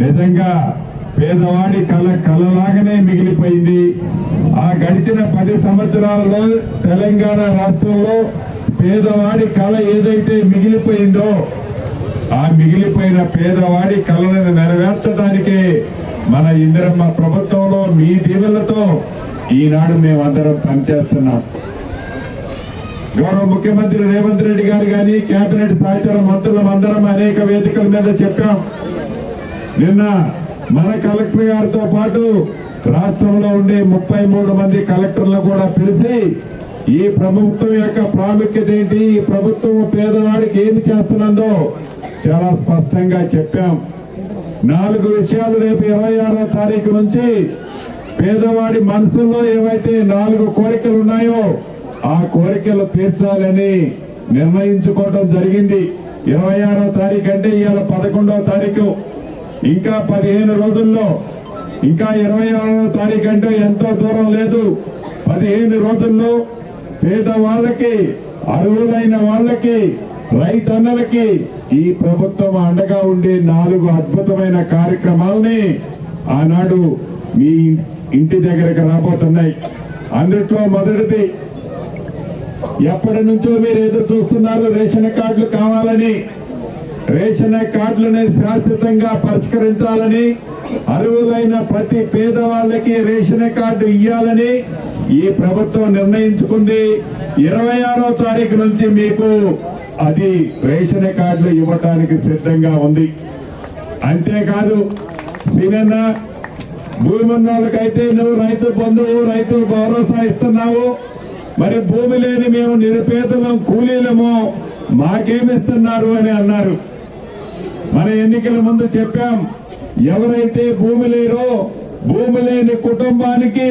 నిజంగా పేదవాడి కళ కళలాగానే మిగిలిపోయింది. ఆ గడిచిన పది సంవత్సరాలలో తెలంగాణ రాష్ట్రంలో పేదవాడి కళ ఏదైతే మిగిలిపోయిందో ఆ మిగిలిపోయిన పేదవాడి కళలను నెరవేర్చడానికే మన ఇందిరమ్మ ప్రభుత్వంలో మీ దీవెలతో ఈనాడు మేమందరం పనిచేస్తున్నాం. గౌరవ ముఖ్యమంత్రి రేవంత్ రెడ్డి గారు కానీ కేబినెట్ సహచర మంత్రులం అందరం అనేక వేదికల మీద చెప్పాం. నిన్న మన కలెక్టర్ గారితో పాటు రాష్ట్రంలో ఉండే ముప్పై మూడు మంది కలెక్టర్లు కూడా పిలిచి ఈ ప్రభుత్వం యొక్క ప్రాముఖ్యత ఏంటి? ఈ ప్రభుత్వం పేదవాడికి ఏమి చేస్తున్నదో చాలా స్పష్టంగా చెప్పాం. నాలుగు విషయాలు రేపు ఇరవై ఆరో తారీఖు నుంచి పేదవాడి మనసులో ఏవైతే నాలుగు కోరికలు ఉన్నాయో ఆ కోరికలు తీర్చాలని నిర్ణయించుకోవడం జరిగింది. ఇరవై ఆరో తారీఖు అంటే ఇవాళ పదకొండవ తారీఖు. ఇంకా పదిహేను రోజుల్లో ఇంకా ఇరవై ఆరో తారీఖు అంటే ఎంతో దూరం లేదు. పదిహేను రోజుల్లో పేదవాళ్ళకి అర్హులైన వాళ్ళకి రైతన్నలకి ఈ ప్రభుత్వం అండగా ఉండే నాలుగు అద్భుతమైన కార్యక్రమాలని ఆనాడు మీ ఇంటి దగ్గరకు రాబోతున్నాయి. అందుట్లో మొదటిది ఎప్పటి నుంచో మీరు ఎదురు చూస్తున్నారు రేషన్ కార్డులు కావాలని. రేషన్ కార్డులని శాశ్వతంగా పరిష్కరించాలని అరువులైన ప్రతి పేదవాళ్ళకి రేషన్ కార్డు ఇవ్వాలని ఈ ప్రభుత్వం నిర్ణయించుకుంది. ఇరవై ఆరో తారీఖు నుంచి మీకు అది రేషన్ కార్డులు ఇవ్వటానికి సిద్ధంగా ఉంది. అంతేకాదు సీనన్న భూమి ఉన్న వాళ్ళకైతే నువ్వు రైతు బంధువు రైతు భరోసా ఇస్తున్నావు. మరి భూమి లేని మేము నిరుపేదలం కూలీలము మాకేమిస్తున్నారు అని అన్నారు. మన ఎన్నికల ముందు చెప్పాం ఎవరైతే భూమి లేరో భూమి లేని కుటుంబానికి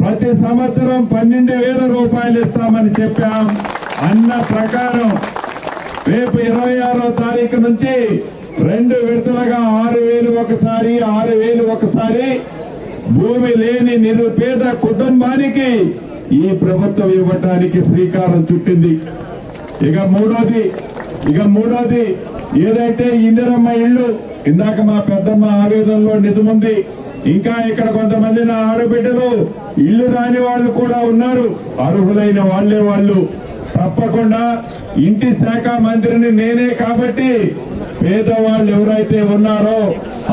ప్రతి సంవత్సరం పన్నెండు వేల రూపాయలు ఇస్తామని చెప్పాం. అన్న ప్రకారం రేపు ఇరవై ఆరో తారీఖు నుంచి రెండు విడతలుగా ఆరు వేలు ఒకసారి ఆరు వేలు ఒకసారి భూమి లేని నిరుపేద కుటుంబానికి ఈ ప్రభుత్వం ఇవ్వటానికి శ్రీకారం చుట్టింది. ఇక మూడోది ఇక మూడోది ఏదైతే ఇందిరమ్మ ఇల్లు ఇందాక మా పెద్దమ్మ ఆవేదనలో నిజముంది ఇంకా ఇక్కడ కొంతమంది నా ఆడబిడ్డలు ఇల్లు రాని వాళ్ళు కూడా ఉన్నారు. అర్హులైన వాళ్ళే వాళ్ళు. తప్పకుండా ఇంటి శాఖ మంత్రిని నేనే కాబట్టి పేదవాళ్ళు ఎవరైతే ఉన్నారో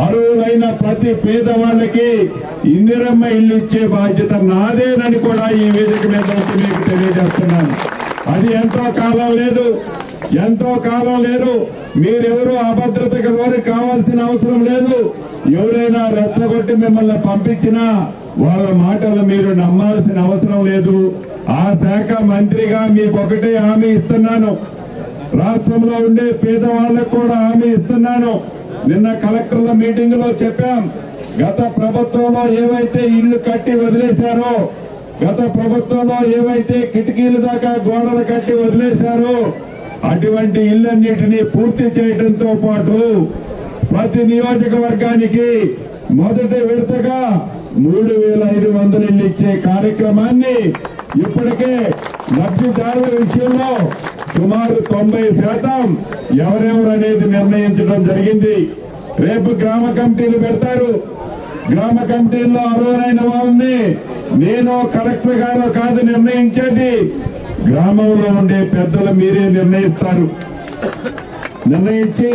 అర్హులైన ప్రతి పేదవాళ్ళకి ఇందిరమ్మ ఇల్లు ఇచ్చే బాధ్యత నాదేనని కూడా ఈ వేదిక మీద మీకు తెలియజేస్తున్నాను. అది ఎంతో కాలం లేదు. ఎంతో కాలం లేదు. మీరెవరు అభద్రతకు లోని కావాల్సిన అవసరం లేదు. ఎవరైనా రెచ్చగొట్టి మిమ్మల్ని పంపించినా వాళ్ళ మాటలు మీరు నమ్మాల్సిన అవసరం లేదు. ఆ శాఖ మంత్రిగా మీకు ఒకటే హామీ ఇస్తున్నాను. రాష్ట్రంలో ఉండే పేదవాళ్ళకు కూడా హామీ ఇస్తున్నాను. నిన్న కలెక్టర్ల మీటింగ్లో చెప్పాం. గత ప్రభుత్వంలో ఏవైతే ఇళ్ళు కట్టి వదిలేశారో గత ప్రభుత్వంలో ఏవైతే కిటికీలు దాకా గోడలు కట్టి వదిలేశారో అటువంటి ఇళ్ళన్నిటినీ పూర్తి చేయడంతో పాటు ప్రతి నియోజకవర్గానికి మొదటి విడతగా మూడు వేల ఐదు వందలు ఇళ్ళు ఇచ్చే కార్యక్రమాన్ని ఇప్పటికే లబ్ధిదారుల విషయంలో సుమారు తొంభై శాతం ఎవరెవరు అనేది నిర్ణయించడం జరిగింది. రేపు గ్రామ కమిటీలు పెడతారు. గ్రామ కమిటీల్లో అర్హులైన వారిని నేను కలెక్టర్ గారు కాదు నిర్ణయించేది గ్రామంలో ఉండే పెద్దలు మీరే నిర్ణయిస్తారు. నిర్ణయించి